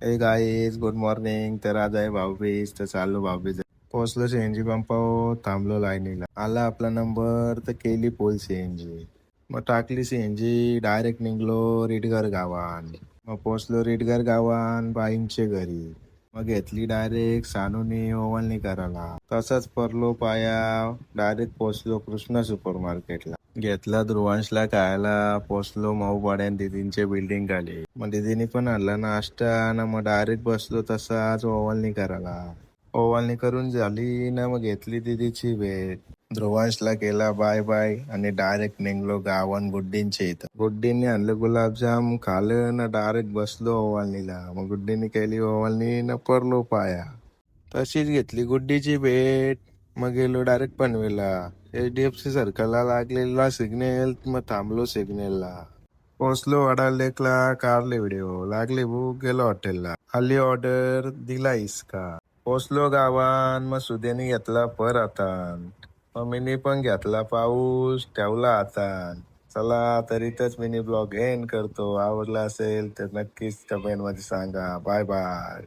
ए guys good morning तर आज आहे भाऊबीज तर चाललो भाऊबीज पोहोचलो सीएनजी पंपावर थांबलो लाईनीला आला आपला नंबर तर केली पोल सीएनजी मग टाकली सीएनजी डायरेक्ट निघलो रिडगर गावान. मग पोहोचलो रिडगर गावान बाईंचे घरी. मग घेतली डायरेक्ट सानूनी ओवलनी करायला. तसंच परलो पाया डायरेक्ट पोहोचलो कृष्णा सुपर मार्केटला घेतला ध्रुवांशला खायला पोचलो मऊ पाड्यान दिदींचे बिल्डिंग खाली. मग दिदीनी पण आणला नाश्ता ना मग डायरेक्ट बसलो तसाच ओवालनी करायला ओवालनी करून झाली ना मग घेतली दिदीची भेट. ध्रुवांशला केला बाय बाय आणि डायरेक्ट निघलो गावन गुड्डींचे इथं. गुड्डींनी आणलं गुलाबजाम खालं ना डायरेक्ट बसलो ओवालनीला. मग गुड्डीने केली ओवालनी न पडलो पाया. तशीच घेतली गुड्डीची भेट. मग गेलो डायरेक्ट पनवेलला. एच डी एफ सी सर्कलला लागलेला सिग्नेल मग थांबलो सिग्नेलला पोहोचलो वडा लेकला कारले व्हिडिओ लागले बुक गेलो हॉटेलला आली ऑर्डर दिला इसका. पोहोचलो गावान मग सुदेने घेतला पर हातान मम्मीने पण घेतला पाऊस ठेवला हातान. चला तरीतच मिनी ब्लॉग एंड करतो. आवडला असेल तर नक्कीच कमेंटमध्ये सांगा. Bye bye